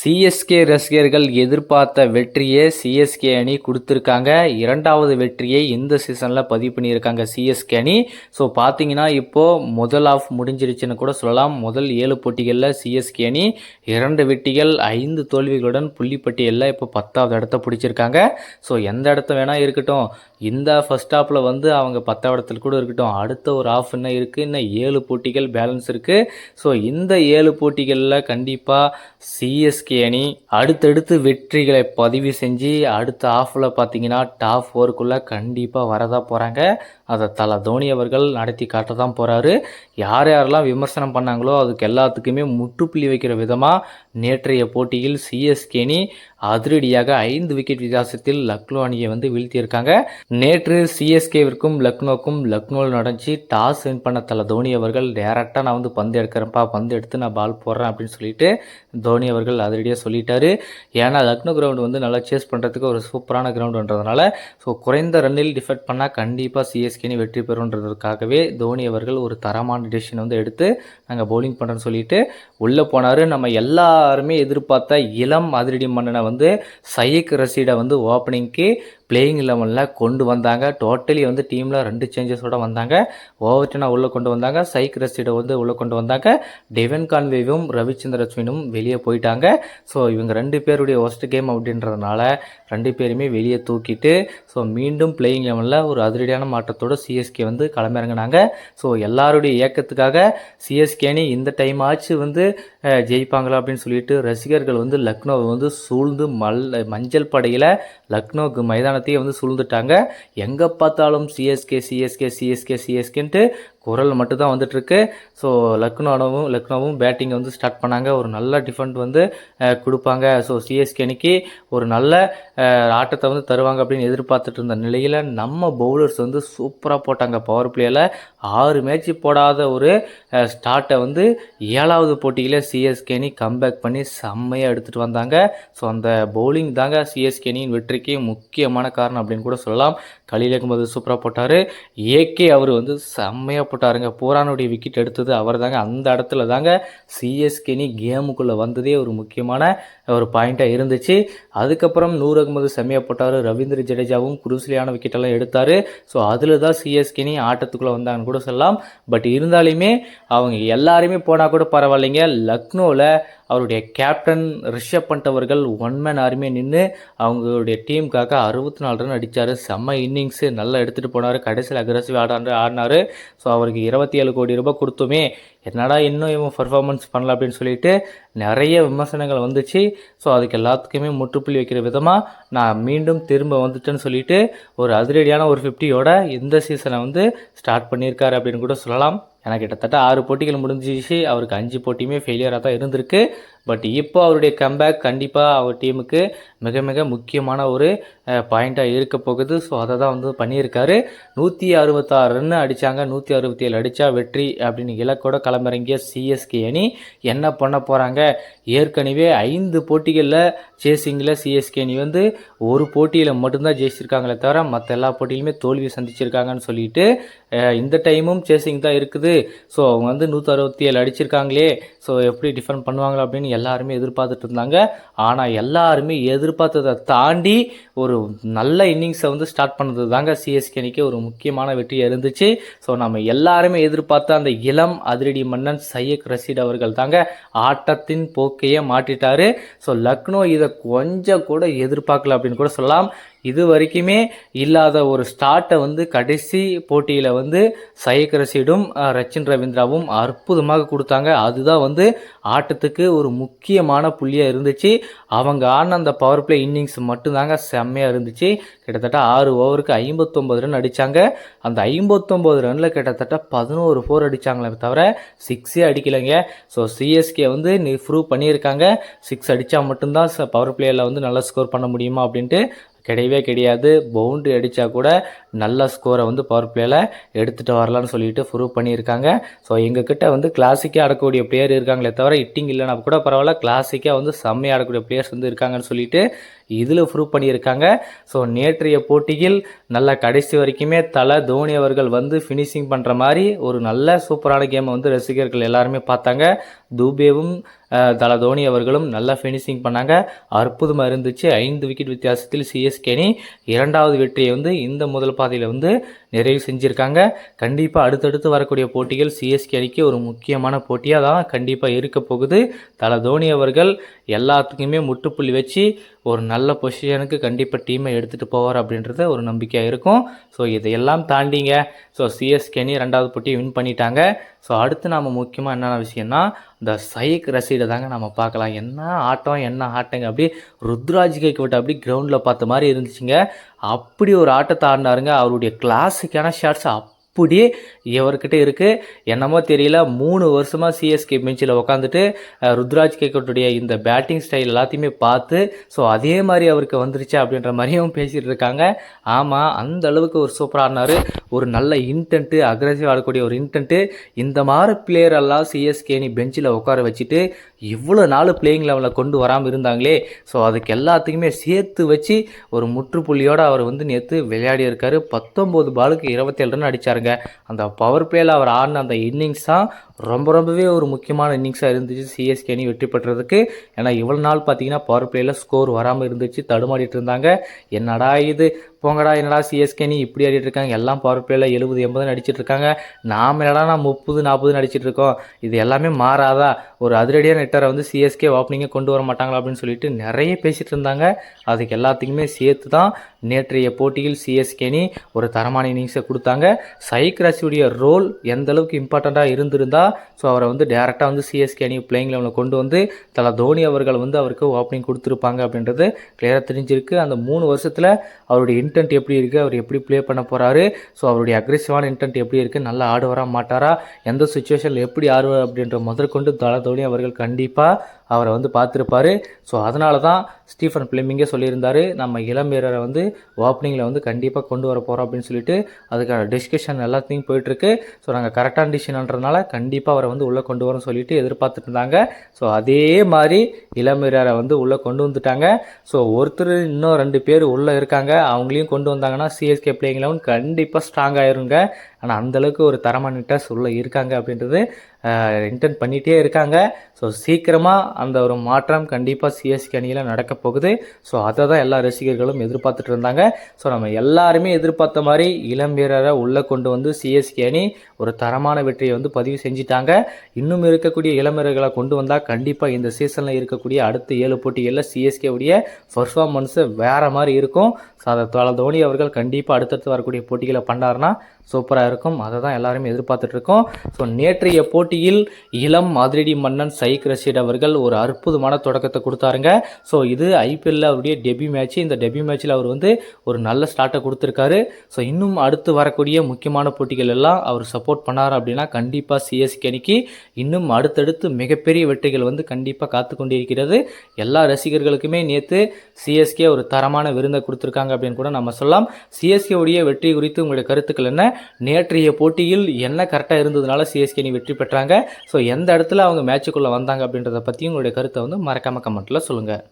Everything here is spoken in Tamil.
சிஎஸ்கே ரசிகர்கள் எதிர்பார்த்த வெற்றியை சிஎஸ்கே அணி கொடுத்துருக்காங்க. இரண்டாவது வெற்றியை இந்த சீசனில் பதிவு பண்ணியிருக்காங்க சிஎஸ்கே அணி. ஸோ பார்த்தீங்கன்னா இப்போது முதல் ஆஃப் முடிஞ்சிருச்சுன்னு கூட சொல்லலாம். முதல் ஏழு போட்டிகளில் சிஎஸ்கே அணி இரண்டு வெற்றிகள் ஐந்து தோல்விகளுடன் புள்ளிப்பட்டியலில் இப்போ பத்தாவது இடத்த பிடிச்சிருக்காங்க. ஸோ எந்த இடத்த வேணால் இருக்கட்டும். இந்த ஃபஸ்ட் ஆஃபில் வந்து அவங்க பத்தாவது இடத்துல கூட இருக்கட்டும். அடுத்த ஒரு ஆஃப் என்ன இருக்குது இன்னும் ஏழு போட்டிகள் பேலன்ஸ் இருக்குது ஸோ இந்த ஏழு போட்டிகளில் கண்டிப்பாக சிஎஸ்கே அணி. அடுத்தடுத்து வெற்றிகளை பதிவு செஞ்சு அடுத்த ஆஃபில் பார்த்தீங்கன்னா டாப் ஃபோருக்குள்ளே கண்டிப்பாக வரதா போகிறாங்க அதை தல தோனி அவர்கள் நடத்தி காட்ட தான் போகிறாரு யார் யாரெல்லாம் விமர்சனம் பண்ணாங்களோ அதுக்கு எல்லாத்துக்குமே முற்றுப்புள்ளி வைக்கிற விதமாக நேற்றைய போட்டியில் சிஎஸ்கே அணி அதிரடியாக ஐந்து விக்கெட் வித்தியாசத்தில் லக்னோ அணியை வந்து வீழ்த்தியிருக்காங்க. நேற்று சிஎஸ்கேவிற்கும் லக்னோக்கும் லக்னோவில் நடந்துச்சு. டாஸ் வின் பண்ண தல தோனி அவர்கள் டேரெக்டாக நான் வந்து பந்து எடுக்கிறேன்ப்பா பந்து எடுத்து நான் பால் போடுறேன் அப்படின்னு சொல்லிட்டு தோனி அவர்கள் அதிரடியாக சொல்லிட்டாரு. ஏன்னா லக்னோ கிரவுண்ட் வந்து நல்லா சேஸ் பண்ணுறதுக்கு ஒரு சூப்பரான கிரவுண்டுன்றதுனால ஸோ குறைந்த ரன்னில் டிஃபெக்ட் பண்ணால் கண்டிப்பாக சிஎஸ்கே சிஎஸ்கேனி வெற்றி பெறுன்றதுக்காகவே தோனி அவர்கள் ஒரு தரமான டிசிஷன் வந்து எடுத்து நாங்கள் பவுலிங் பண்ணுறோன்னு சொல்லிட்டு உள்ளே போனார். நம்ம எல்லாருமே எதிர்பார்த்த இளம் அதிரடி மன்னனை வந்து சையக் ரசீடை வந்து ஓப்பனிங்க்கு பிளேயிங் லெவனில் கொண்டு வந்தாங்க. டோட்டலி வந்து டீமில் ரெண்டு சேஞ்சஸோடு வந்தாங்க. ஓவர்டனா உள்ளே கொண்டு வந்தாங்க. சைக் ரசீடை வந்து உள்ளே கொண்டு வந்தாங்க. டெவன் கான்வேவும் ரவிச்சந்திர அஸ்வினும் வெளியே போயிட்டாங்க. ஸோ இவங்க ரெண்டு பேருடைய ஒஸ்ட் கேம் அப்படின்றதுனால ரெண்டு பேருமே வெளியே தூக்கிட்டு ஸோ மீண்டும் பிளேயிங் லெவனில் ஒரு அதிரடியான மாற்றத்தோட சிஎஸ்கே வந்து களமிறங்கினாங்க. ஸோ எல்லாருடைய இயக்கத்துக்காக சிஎஸ்கே அணி இந்த டைம் ஆச்சு வந்து ஜெயிப்பாங்களா அப்படின்னு சொல்லிட்டு ரசிகர்கள் வந்து லக்னோவை வந்து சூழ்ந்து மல் மஞ்சள் படையில் லக்னோவுக்கு மைதான மைதானத்தையே வந்து சூழ்ந்துட்டாங்க. எங்கே பார்த்தாலும் சிஎஸ்கே சிஎஸ்கே சிஎஸ்கே சிஎஸ்கேன்ட்டு குரல் மட்டும் தான் வந்துட்டுருக்கு. ஸோ லக்னோவும் லக்னோவும் பேட்டிங்கை வந்து ஸ்டார்ட் பண்ணாங்க. ஒரு நல்ல டிஃபெண்ட் வந்து கொடுப்பாங்க. ஸோ சிஎஸ்கே அணிக்கு ஒரு நல்ல ஆட்டத்தை வந்து தருவாங்க அப்படின்னு எதிர்பார்த்துட்டு இருந்த நிலையில் நம்ம பவுலர்ஸ் வந்து சூப்பராக போட்டாங்க. பவர் பிளேயில் ஆறு மேட்ச் போடாத ஒரு ஸ்டார்ட்டை வந்து ஏழாவது போட்டியில் சிஎஸ்கே அணி கம்பேக் பண்ணி செம்மையாக எடுத்துகிட்டு வந்தாங்க. ஸோ அந்த பவுலிங் தாங்க சிஎஸ்கே அணியின் வெற்றிக்கு முக்கியமான காரணம் அப்படின்னு கூட சொல்லலாம். கலில் சூப்பராக போட்டார். ஏகே அவர் வந்து செம்மையாக போட்டாருங்க. பூரானுடைய விக்கெட் எடுத்தது அவர் தாங்க அந்த இடத்துல தாங்க சிஎஸ்கேனி கேமுக்குள்ளே வந்ததே ஒரு முக்கியமான ஒரு பாயிண்ட்டாக இருந்துச்சு. அதுக்கப்புறம் நூர் அகமது செம்மையாக போட்டார். ரவீந்திர ஜடேஜாவும் குருசிலியான விக்கெட்டெல்லாம் எடுத்தார். ஸோ அதில் தான் சிஎஸ்கேனி ஆட்டத்துக்குள்ளே வந்தாங்கன்னு கூட சொல்லலாம். பட் இருந்தாலுமே அவங்க எல்லாருமே போனால் கூட பரவாயில்லைங்க. லக்னோவில் அவருடைய கேப்டன் ரிஷப் பண்ட் அவர்கள் ஒன் மேன் ஆர்மியை நின்று அவங்களுடைய டீமுக்காக அறுபத்தி நாலு ரன் அடித்தார் செம்ம இன்னிங்ஸு நல்லா எடுத்துகிட்டு போனார். கடைசியில் அக்ரஸிவ் ஆடாண்டு ஆடினார். ஸோ அவருக்கு இருபத்தி ஏழு கோடி ரூபாய் கொடுத்துமே. என்னடா இன்னும் இவன் பர்ஃபார்மன்ஸ் பண்ணல அப்படின்னு சொல்லிட்டு நிறைய விமர்சனங்கள் வந்துச்சு. ஸோ அதுக்கு எல்லாத்துக்குமே முற்றுப்புள்ளி வைக்கிற விதமாக நான் மீண்டும் திரும்ப வந்துட்டேன்னு சொல்லிட்டு ஒரு அதிரடியான ஒரு ஃபிஃப்டியோட இந்த சீசனை வந்து ஸ்டார்ட் பண்ணியிருக்காரு அப்படின்னு கூட சொல்லலாம். ஏன்னா கிட்டத்தட்ட ஆறு போட்டிகள் முடிஞ்சிச்சு. அவருக்கு அஞ்சு போட்டியுமே ஃபெயிலியராக தான் இருந்திருக்கு. பட் இப்போ அவருடைய கம்பேக் கண்டிப்பாக அவர் டீமுக்கு மிக மிக முக்கியமான ஒரு பாயிண்ட்டாக இருக்க போகுது. ஸோ அதை தான் வந்து பண்ணியிருக்காரு. நூற்றி அறுபத்தாறு ரன் அடித்தாங்க நூற்றி அறுபத்தி ஏழு அடித்தா வெற்றி அப்படின்னு இலக்கோட களமிறங்கிய சிஎஸ்கே அணி என்ன பண்ண போகிறாங்க ஏற்கனவே ஐந்து போட்டிகளில் சேசிங்கில் சிஎஸ்கே அணி வந்து ஒரு போட்டியில் மட்டும்தான் ஜெயிச்சிருக்காங்களே தவிர மற்ற எல்லா போட்டியிலுமே தோல்வி சந்திச்சிருக்காங்கன்னு சொல்லிட்டு இந்த டைமும் சேசிங் தான் இருக்குது. ஸோ அவங்க வந்து நூற்றி அறுபத்தி ஏழு அடிச்சிருக்காங்களே. ஸோ எப்படி டிஃபெண்ட் பண்ணுவாங்களா அப்படின்னு எல்லாருமே எதிர்பார்த்துட்டு இருந்தாங்க. ஆனால் எல்லாருமே எதிர்பார்த்ததை தாண்டி ஒரு நல்ல இன்னிங்ஸை வந்து ஸ்டார்ட் பண்ணது தாங்க சிஎஸ்கே அணிக்கு ஒரு முக்கியமான வெற்றியாக இருந்துச்சு ஸோ நம்ம எல்லாருமே எதிர்பார்த்த அந்த இளம் அதிரடி மன்னன் சையக் ரஷீட் அவர்கள் தாங்க ஆட்டத்தின் போக்கையே மாட்டிட்டாரு ஸோ லக்னோ இதை கொஞ்சம் கூட எதிர்பார்க்கல அப்படின்னு கூட சொல்லலாம். இது வரைக்குமே இல்லாத ஒரு ஸ்டார்ட்டை வந்து கடைசி போட்டியில் வந்து சையக் ரச்சின் ரவீந்திராவும் அற்புதமாக கொடுத்தாங்க. அதுதான் வந்து ஆட்டத்துக்கு ஒரு முக்கியமான புள்ளியாக இருந்துச்சு. அவங்க ஆடின அந்த பவர் பிளே இன்னிங்ஸ் மட்டும்தாங்க செம்மையாக இருந்துச்சு. கிட்டத்தட்ட ஆறு ஓவருக்கு ஐம்பத்தொம்பது ரன் அடித்தாங்க அந்த ஐம்பத்தொம்பது ரனில் கிட்டத்தட்ட பதினோரு ஃபோர் அடித்தாங்களே தவிர சிக்ஸே அடிக்கலைங்க. ஸோ சிஎஸ்கே வந்து நீ ப்ரூவ் பண்ணியிருக்காங்க. சிக்ஸ் அடித்தா மட்டும்தான் பவர் பிளேயில் வந்து நல்லா ஸ்கோர் பண்ண முடியுமா அப்படின்ட்டு கிடையவே கிடையாது. பவுண்ட்ரி அடித்தா கூட நல்ல ஸ்கோரை வந்து பவர் பிளேயில் எடுத்துகிட்டு வரலான்னு சொல்லிட்டு ப்ரூவ் பண்ணியிருக்காங்க. ஸோ எங்ககிட்ட வந்து கிளாசிக்காக ஆடக்கூடிய பிளேயர் இருக்காங்களே தவிர ஹிட்டிங் இல்லைனா கூட பரவாயில்ல. கிளாசிக்காக வந்து செம்மையாக ஆடக்கூடிய பிளேயர்ஸ் வந்து இருக்காங்கன்னு சொல்லிட்டு இதில் ப்ரூவ் பண்ணியிருக்காங்க. ஸோ நேற்றைய போட்டியில் நல்ல கடைசி வரைக்குமே தலை தோனி அவர்கள் வந்து ஃபினிஷிங் பண்ணுற மாதிரி ஒரு நல்ல சூப்பரான கேமை வந்து ரசிகர்கள் எல்லாருமே பார்த்தாங்க. தூபேவும் தல தோனி அவர்களும் நல்லா ஃபினிஷிங் பண்ணாங்க. அற்புதமாக இருந்துச்சு. ஐந்து விக்கெட் வித்தியாசத்தில் சிஎஸ்கே அணி இரண்டாவது வெற்றியை வந்து இந்த முதல் பாதையில் வந்து நிறைவு செஞ்சுருக்காங்க. கண்டிப்பாக அடுத்தடுத்து வரக்கூடிய போட்டிகள் சிஎஸ்கே அணிக்கு ஒரு முக்கியமான போட்டியாக தான் கண்டிப்பாக இருக்க போகுது. தல தோனி அவர்கள் எல்லாத்துக்குமே முற்றுப்புள்ளி வச்சு ஒரு நல்ல பொசிஷனுக்கு கண்டிப்பாக டீமை எடுத்துகிட்டு போவார் அப்படின்றது ஒரு நம்பிக்கையாக இருக்கும். ஸோ இதையெல்லாம் தாண்டிங்க. ஸோ சிஎஸ்கேனி ரெண்டாவது போட்டி வின் பண்ணிட்டாங்க. ஸோ அடுத்து நாம் முக்கியமாக என்னென்ன விஷயம்னா இந்த சைக் ரசீடை தாங்க நம்ம பார்க்கலாம். என்ன ஆட்டம் என்ன ஆட்டங்க? அப்படியே ருத்ராஜ் கேட்கப்பட்ட அப்படி கிரவுண்டில் பார்த்த மாதிரி இருந்துச்சுங்க. அப்படி ஒரு ஆட்டத்தை ஆடினாருங்க. அவருடைய கிளாஸுக்கான ஷாட்ஸ் அப்படி இவர்கிட்ட இருக்குது என்னமோ தெரியல. மூணு வருஷமாக சிஎஸ்கே பெஞ்சில் உட்காந்துட்டு ருத்ராஜ் கேக்கட்டுடைய இந்த பேட்டிங் ஸ்டைல் எல்லாத்தையுமே பார்த்து ஸோ அதே மாதிரி அவருக்கு வந்துருச்சு அப்படின்ற மாதிரியும் பேசிகிட்டு இருக்காங்க. ஆமாம் அந்த அளவுக்கு ஒரு சூப்பராக ஆடினார். ஒரு நல்ல இன்டென்ட்டு அக்ரெசிவ் ஆடக்கூடிய ஒரு இன்டென்ட்டு இந்த மாதிரி பிளேயர் எல்லாம் சிஎஸ்கே நீ பெஞ்சில் உட்கார வச்சுட்டு இவ்வளோ நாள் பிளேயிங் லெவலில் கொண்டு வராமல் இருந்தாங்களே ஸோ அதுக்கு எல்லாத்துக்குமே சேர்த்து வச்சு ஒரு முற்றுப்புள்ளியோடு அவர் வந்து நேற்று விளையாடி இருக்காரு பத்தொம்போது பாலுக்கு இருபத்தேழு ரன் பாருங்கள் அந்த பவர் பிளேயில் அவர் ஆடின அந்த இன்னிங்ஸ் தான் ரொம்ப ரொம்பவே ஒரு முக்கியமான இன்னிங்ஸாக இருந்துச்சு. சிஎஸ்கே அணி வெற்றி பெற்றதுக்கு. ஏன்னா இவ்வளோ நாள் பார்த்தீங்கன்னா பவர் பிளேயில் ஸ்கோர் வராமல் இருந்துச்சு. தடுமாடிட்டு இருந்தாங்க. என்னடா இது? போங்கடா என்னடா சிஎஸ்கே அணி? இப்படி ஆடிட்டு இருக்காங்க. எல்லாம் பவர் பிளேயில் எழுபது எண்பதுன்னு அடிச்சிட்டு இருக்காங்க. நாம் என்னடா நான் முப்பது நாற்பதுன்னு அடிச்சிட்டு இருக்கோம். இது எல்லாமே மாறாதா? ஒரு அதிரடியான நெட்டரை வந்து சிஎஸ்கே ஓப்பனிங்கே கொண்டு வர மாட்டாங்களா அப்படின்னு சொல்லிட்டு நிறைய பேசிகிட்டு இருந்தாங்க. அதுக்கு எல்லாத்துக்குமே சேர்த்து தான் நேற்றைய போட்டியில் சிஎஸ்கே அணி ஒரு தரமான இன்னிங்ஸை கொடுத்தாங்க. சைக்ராசியுடைய ரோல் எந்த அளவுக்கு இம்பார்ட்டண்ட்டாக இருந்திருந்தால் ஸோ அவரை வந்து டேரெக்டாக வந்து சிஎஸ்கே அணி பிளேயிங் லெவலில் கொண்டு வந்து தல தோனி அவர்கள் வந்து அவருக்கு ஓப்பனிங் கொடுத்துருப்பாங்க அப்படின்றது கிளியராக தெரிஞ்சிருக்கு. அந்த மூணு வருஷத்தில் அவருடைய இன்டென்ட் எப்படி இருக்குது அவர் எப்படி ப்ளே பண்ண போகிறாரு ஸோ அவருடைய அக்ரெசிவான இன்டென்ட் எப்படி இருக்குது நல்லா ஆடுவாரா மாட்டாரா? எந்த சுச்சுவேஷனில் எப்படி ஆடுவார் அப்படின்ற முதற்கொண்டு தல தோனி அவர்கள் கண்டிப்பாக அவரை வந்து பார்த்துருப்பார். ஸோ அதனால தான் ஸ்டீஃபன் பிளெமிங்கே சொல்லியிருந்தார் நம்ம இளம் வீரரை வந்து ஓப்பனிங்கில் வந்து கண்டிப்பாக கொண்டு வர போகிறோம் அப்படின்னு சொல்லிட்டு அதுக்கான டிஸ்கஷன் எல்லாத்தையும் போயிட்டுருக்கு. ஸோ நாங்கள் கரெக்டான டிசிஷன்ன்றதுனால கண்டிப்பாக அவரை வந்து உள்ளே கொண்டு வரோம்னு சொல்லிட்டு எதிர்பார்த்துட்டு இருந்தாங்க. ஸோ அதே மாதிரி இளம் வீரரை வந்து உள்ளே கொண்டு வந்துட்டாங்க. ஸோ ஒருத்தர் இன்னும் ரெண்டு பேர் உள்ளே இருக்காங்க. அவங்களையும் கொண்டு வந்தாங்கன்னா சிஎஸ்கே பிளேயிங் லெவன் கண்டிப்பாக ஸ்ட்ராங் ஆயிருங்க. ஆனால் அந்தளவுக்கு ஒரு தரமான நிட்டர்ஸ் உள்ளே இருக்காங்க அப்படின்றது இன்டென்ட் பண்ணிகிட்டே இருக்காங்க. ஸோ சீக்கிரமாக அந்த ஒரு மாற்றம் கண்டிப்பாக சிஎஸ்கே அணியில் நடக்க போகுது. ஸோ அதை தான் எல்லா ரசிகர்களும் எதிர்பார்த்துட்டு இருந்தாங்க. ஸோ நம்ம எல்லாருமே எதிர்பார்த்த மாதிரி இளம் வீரரை உள்ளே கொண்டு வந்து சிஎஸ்கே அணி ஒரு தரமான வெற்றியை வந்து பதிவு செஞ்சிட்டாங்க. இன்னும் இருக்கக்கூடிய இளம் வீரர்களை கொண்டு வந்தால் கண்டிப்பாக இந்த சீசனில் இருக்கக்கூடிய அடுத்த ஏழு போட்டிகளில் சிஎஸ்கேவுடைய பர்ஃபார்மன்ஸு வேறு மாதிரி இருக்கும். ஸோ அதை தல தோனி அவர்கள் கண்டிப்பாக அடுத்தடுத்து வரக்கூடிய போட்டிகளை பண்ணாருன்னா சூப்பராக இருக்கும். அதை தான் எல்லாருமே எதிர்பார்த்துட்ருக்கோம். ஸோ நேற்றைய போட்டியில் இளம் அதிரடி மன்னன் சைக் ரஷீட் அவர்கள் ஒரு அற்புதமான தொடக்கத்தை கொடுத்தாருங்க. ஸோ இது ஐபிஎல்ல அவருடைய டெபியூ மேட்ச் இந்த டெபியூ மேட்ச்சில் அவர் வந்து ஒரு நல்ல ஸ்டார்ட்டை கொடுத்துருக்காரு. ஸோ இன்னும் அடுத்து வரக்கூடிய முக்கியமான போட்டிகள் எல்லாம் அவர் சப்போர்ட் பண்ணார் அப்படின்னா கண்டிப்பாக சிஎஸ்கே அணிக்கு இன்னும் அடுத்தடுத்து மிகப்பெரிய வெற்றிகள் வந்து கண்டிப்பாக காத்து கொண்டிருக்கிறது எல்லா ரசிகர்களுக்குமே நேற்று சிஎஸ்கே ஒரு தரமான விருந்தை கொடுத்துருக்காங்க அப்படின்னு கூட நம்ம சொல்லலாம். சிஎஸ்கே உடைய வெற்றி குறித்து உங்களுடைய கருத்துக்கள் என்ன? நேற்றைய போட்டியில் என்ன கரெக்டாக இருந்ததுனால சிஎஸ்கே அணி வெற்றி பெற்றாங்க. ஸோ எந்த இடத்துல அவங்க மேட்சுக்குள்ளே வந்தாங்க அப்படின்றத பற்றி உங்களுடைய கருத்தை வந்து மறக்காமல் கமெண்ட்டில் சொல்லுங்கள்